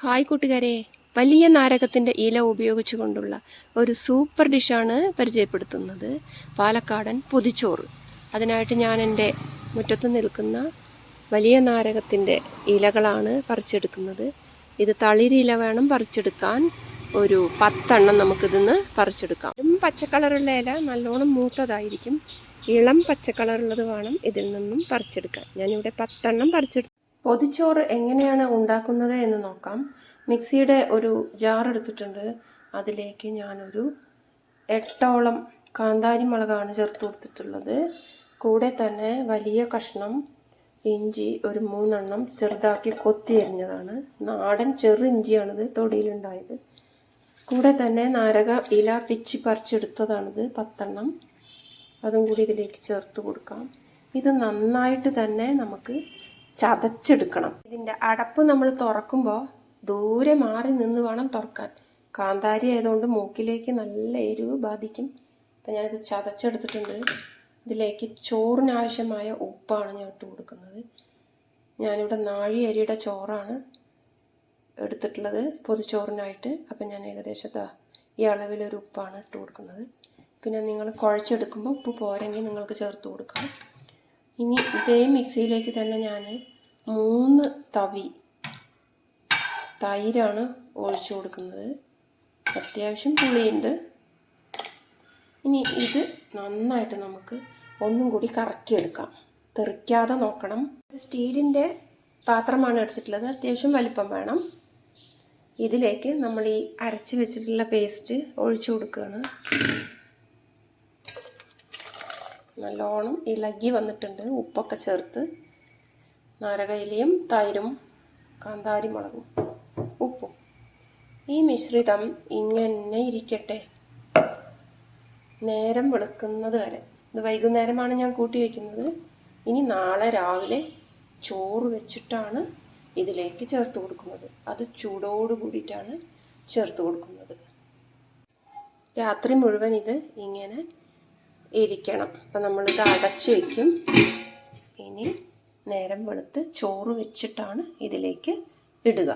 Hi കൂട്ടുകാരെ. വലിയ നാരകത്തിന്റെ ഇല ഉപയോഗിച്ചുകൊണ്ടുള്ള ഒരു സൂപ്പർ ഡിഷാണ് പരിചയപ്പെടുത്തുന്നത്. പാലക്കാടൻ പൊതിച്ചോറ്. അതിനായിട്ട് ഞാൻ എന്റെ മുറ്റത്ത് നിൽക്കുന്ന വലിയ നാരകത്തിന്റെ ഇലകളാണ് പറിച്ചെടുക്കുന്നത്. ഇത് തളിരില വേണം പറിച്ചെടുക്കാൻ. ഒരു പത്തെണ്ണം നമുക്കിതിന്ന് പറിച്ചെടുക്കാം. പച്ചക്കളറുള്ള ഇല നല്ലോണം മൂത്തതായിരിക്കും. ഇളം പച്ചക്കളറുള്ളത് വേണം ഇതിൽ നിന്നും പറിച്ചെടുക്കാൻ. ഞാനിവിടെ പത്തെണ്ണം പറിച്ചെടുത്തു പൊതിച്ചോറ് എങ്ങനെയാണ് ഉണ്ടാക്കുന്നത് എന്ന് നോക്കാം. മിക്സിയുടെ ഒരു ജാർ എടുത്തിട്ടുണ്ട്. അതിലേക്ക് ഞാനൊരു എട്ടോളം കാന്താരി മുളകാണ് ചേർത്ത് കൊടുത്തിട്ടുള്ളത്. കൂടെ തന്നെ വലിയ കഷ്ണം ഇഞ്ചി ഒരു മൂന്നെണ്ണം ചെറുതാക്കി കൊത്തി എറിഞ്ഞതാണ് നാടൻ ചെറു ഇഞ്ചിയാണിത് തൊടിയിലുണ്ടായത്. കൂടെ തന്നെ നാരക ഇല പിച്ചി പറിച്ചെടുത്തതാണിത് പത്തെണ്ണം. അതും കൂടി ഇതിലേക്ക് ചേർത്ത് കൊടുക്കാം. ഇത് നന്നായിട്ട് തന്നെ നമുക്ക് ചതച്ചെടുക്കണം. ഇതിന്റെ അടപ്പ് നമ്മൾ തുറക്കുമ്പോൾ ദൂരെ മാറി നിന്ന് വേണം തുറക്കാൻ. കാന്താരി ആയതുകൊണ്ട് മൂക്കിലേക്ക് നല്ല എരിവ് ബാധിക്കും. അപ്പം ഞാനിത് ചതച്ചെടുത്തിട്ടുണ്ട്. ഇതിലേക്ക് ചോറിനാവശ്യമായ ഉപ്പാണ് ഞാൻ ഇട്ട് കൊടുക്കുന്നത്. ഞാനിവിടെ നാഴി അരിയുടെ ചോറാണ് എടുത്തിട്ടുള്ളത് പൊതിച്ചോറിനായിട്ട്. അപ്പം ഞാൻ ഏകദേശം ഈ അളവിലൊരു ഉപ്പാണ് ഇട്ട് കൊടുക്കുന്നത്. പിന്നെ നിങ്ങൾ കുഴച്ചെടുക്കുമ്പോൾ ഉപ്പ് പോരെങ്കിൽ നിങ്ങൾക്ക് ചേർത്ത് കൊടുക്കാം. ഇനി ഇതേ മിക്സിയിലേക്ക് തന്നെ ഞാൻ മൂന്ന് തവി തൈരാണ് ഒഴിച്ചു കൊടുക്കുന്നത്. അത്യാവശ്യം പുളിയുണ്ട്. ഇനി ഇത് നന്നായിട്ട് നമുക്ക് ഒന്നും കൂടി കറക്കിയെടുക്കാം. തെറിക്കാതെ നോക്കണം. സ്റ്റീലിന്റെ പാത്രമാണ് എടുത്തിട്ടുള്ളത്. അത്യാവശ്യം വലിപ്പം വേണം. ഇതിലേക്ക് നമ്മൾ ഈ അരച്ച് വെച്ചിട്ടുള്ള പേസ്റ്റ് ഒഴിച്ചു കൊടുക്കുകയാണ്. നല്ലോണം ഇളകി വന്നിട്ടുണ്ട്. ഉപ്പൊക്കെ ചേർത്ത് നാരകയിലയും തൈരും കാന്താരി മുളകും ഉപ്പും. ഈ മിശ്രിതം ഇങ്ങനെ ഇരിക്കട്ടെ. നേരം വെളുക്കുന്നത് വരെ. ഇത് വൈകുന്നേരമാണ് ഞാൻ കൂട്ടി വയ്ക്കുന്നത് ഇനി നാളെ രാവിലെ ചോറ് വെച്ചിട്ടാണ് ഇതിലേക്ക് ചേർത്ത് കൊടുക്കുന്നത്. അത് ചൂടോട് കൂടിയിട്ടാണ് ചേർത്ത് കൊടുക്കുന്നത്. രാത്രി മുഴുവൻ ഇത് ഇങ്ങനെ ഇരിക്കണം. അപ്പം നമ്മളിത് അടച്ചു വയ്ക്കും ഇനി നേരം വെളുത്ത് ചോറ് വെച്ചിട്ടാണ് ഇതിലേക്ക് ഇടുക.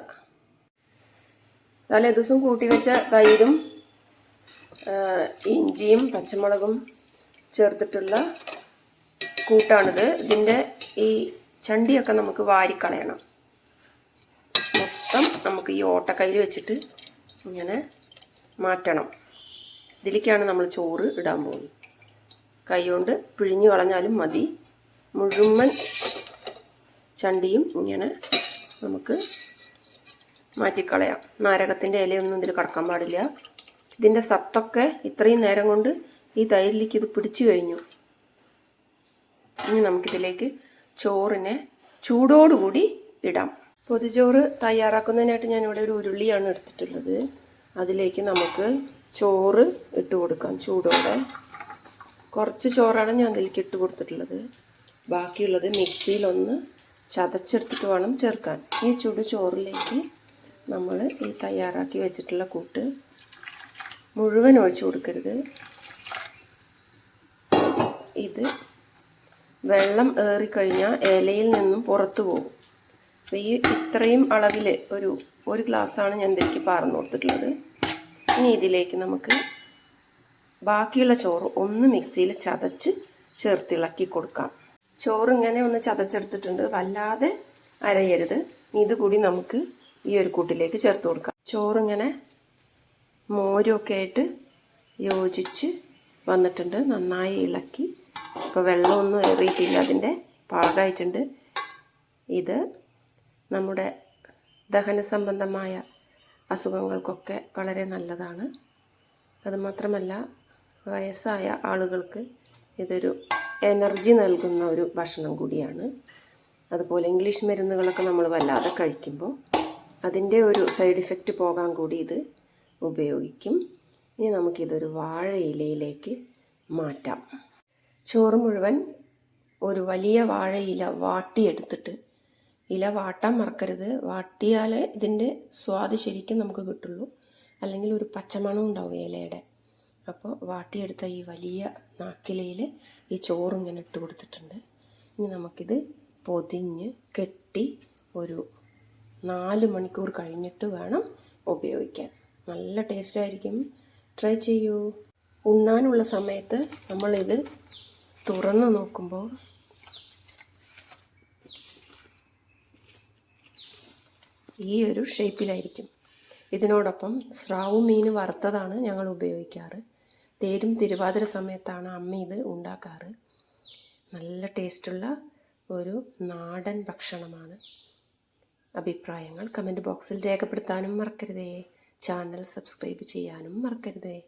തലേ ദിവസം കൂട്ടി വെച്ച തൈരും ഇഞ്ചിയും പച്ചമുളകും ചേർത്തിട്ടുള്ള കൂട്ടാണിത്. ഇതിന്റെ ഈ ചണ്ടിയൊക്കെ നമുക്ക് വാരിക്കളയണം മൊത്തം നമുക്ക് ഈ ഓട്ടക്കയ്യിൽ വെച്ചിട്ട് ഇങ്ങനെ മാറ്റണം. ഇതിലേക്കാണ് നമ്മൾ ചോറ് ഇടാൻ പോകുന്നത്. കൈ കൊണ്ട് പിഴിഞ്ഞു കളഞ്ഞാലും മതി. മുഴുവൻ ചണ്ടിയും ഇങ്ങനെ നമുക്ക് മാറ്റിക്കളയാം. നാരകത്തിന്റെ ഇലയൊന്നും ഇതിൽ കടക്കാൻ പാടില്ല. ഇതിന്റെ സത്തൊക്കെ ഇത്രയും നേരം കൊണ്ട് ഈ തൈരിലേക്ക് ഇത് പിടിച്ചു കഴിഞ്ഞു. ഇനി നമുക്കിതിലേക്ക് ചോറിനെ ചൂടോടുകൂടി ഇടാം. പൊതിച്ചോറ് തയ്യാറാക്കുന്നതിനായിട്ട് ഞാനിവിടെ ഒരു ഉരുളിയാണ് എടുത്തിട്ടുള്ളത്. അതിലേക്ക് നമുക്ക് ചോറ് ഇട്ട് കൊടുക്കാം ചൂടോടെ. കുറച്ച് ചോറാണ് ഞാൻ അതിലേക്ക് ഇട്ട് കൊടുത്തിട്ടുള്ളത്. ബാക്കിയുള്ളത് മിക്സിയിലൊന്ന് ചതച്ചെടുത്തിട്ട് വേണം ചേർക്കാൻ. ഈ ചുടു ചോറിലേക്ക് നമ്മൾ ഈ തയ്യാറാക്കി വെച്ചിട്ടുള്ള കൂട്ട് മുഴുവൻ ഒഴിച്ചു കൊടുക്കരുത്. ഇത് വെള്ളം ഏറിക്കഴിഞ്ഞാൽ ഇലയിൽ നിന്നും പുറത്തു പോകും. അപ്പോൾ ഈ ഇത്രയും അളവിൽ ഒരു ഒരു ഗ്ലാസ്സാണ് ഞാൻ ഇതിലേക്ക് പാർന്നു കൊടുത്തിട്ടുള്ളത്. ഇനി ഇതിലേക്ക് നമുക്ക് ബാക്കിയുള്ള ചോറ് ഒന്ന് മിക്സിയിൽ ചതച്ച് ചേർത്തിളക്കി കൊടുക്കാം. ചോറ് ഇങ്ങനെ ഒന്ന് ചതച്ചെടുത്തിട്ടുണ്ട്. വല്ലാതെ അരയരുത്. ഇത് കൂടി നമുക്ക് ഈ ഒരു കൂട്ടിലേക്ക് ചേർത്ത് കൊടുക്കാം. ചോറിങ്ങനെ മോരൊക്കെ ആയിട്ട് യോജിച്ച് വന്നിട്ടുണ്ട്. നന്നായി ഇളക്കി. ഇപ്പോൾ വെള്ളമൊന്നും ഏറിയിട്ടില്ല അതിന്റെ പാകമായിട്ടുണ്ട് ഇത് നമ്മുടെ ദഹന സംബന്ധമായ അസുഖങ്ങൾക്കൊക്കെ വളരെ നല്ലതാണ്. അതുമാത്രമല്ല വയസ്സായ ആളുകൾക്ക് ഇതൊരു എനർജി നൽകുന്ന ഒരു ഭക്ഷണം കൂടിയാണ്. അതുപോലെ ഇംഗ്ലീഷ് മരുന്നുകളൊക്കെ നമ്മൾ വല്ലാതെ കഴിക്കുമ്പോൾ അതിന്റെ ഒരു സൈഡ് ഇഫക്റ്റ് പോകാൻ കൂടി ഇത് ഉപയോഗിക്കും. ഇനി നമുക്കിതൊരു വാഴയിലയിലേക്ക് മാറ്റാം. ചോറ് മുഴുവൻ ഒരു വലിയ വാഴയില വാട്ടിയെടുത്തിട്ട് ഇല വാട്ടാൻ മറക്കരുത്. വാട്ടിയാലേ ഇതിന്റെ സ്വാദ് ശരിക്കും നമുക്ക് കിട്ടുള്ളൂ. അല്ലെങ്കിൽ ഒരു പച്ചമണം ഉണ്ടാവും ഇലയുടെ. അപ്പോൾ വാട്ടിയെടുത്ത ഈ വലിയ നാക്കിലയിൽ ഈ ചോറ് ഇങ്ങനെ ഇട്ട് കൊടുത്തിട്ടുണ്ട്. ഇനി നമുക്കിത് പൊതിഞ്ഞ് കെട്ടി ഒരു നാല് മണിക്കൂർ കഴിഞ്ഞിട്ട് വേണം ഉപയോഗിക്കാൻ. നല്ല ടേസ്റ്റ് ആയിരിക്കും. ട്രൈ ചെയ്യൂ. ഉണ്ണാനുള്ള സമയത്ത് നമ്മളിത് തുറന്ന് നോക്കുമ്പോൾ ഈ ഒരു ഷേപ്പിലായിരിക്കും ഇതിനോടൊപ്പം സ്രാവ് മീൻ വറുത്തതാണ് ഞങ്ങൾ ഉപയോഗിക്കാറ്. തേരും തിരുവാതിര സമയത്താണ് അമ്മ ഇത് ഉണ്ടാക്കാറ്. നല്ല ടേസ്റ്റുള്ള ഒരു നാടൻ ഭക്ഷണമാണ്. അഭിപ്രായങ്ങൾ കമന്റ് ബോക്സിൽ രേഖപ്പെടുത്താനും മറക്കരുതേ. ചാനൽ സബ്സ്ക്രൈബ് ചെയ്യാനും മറക്കരുതേ.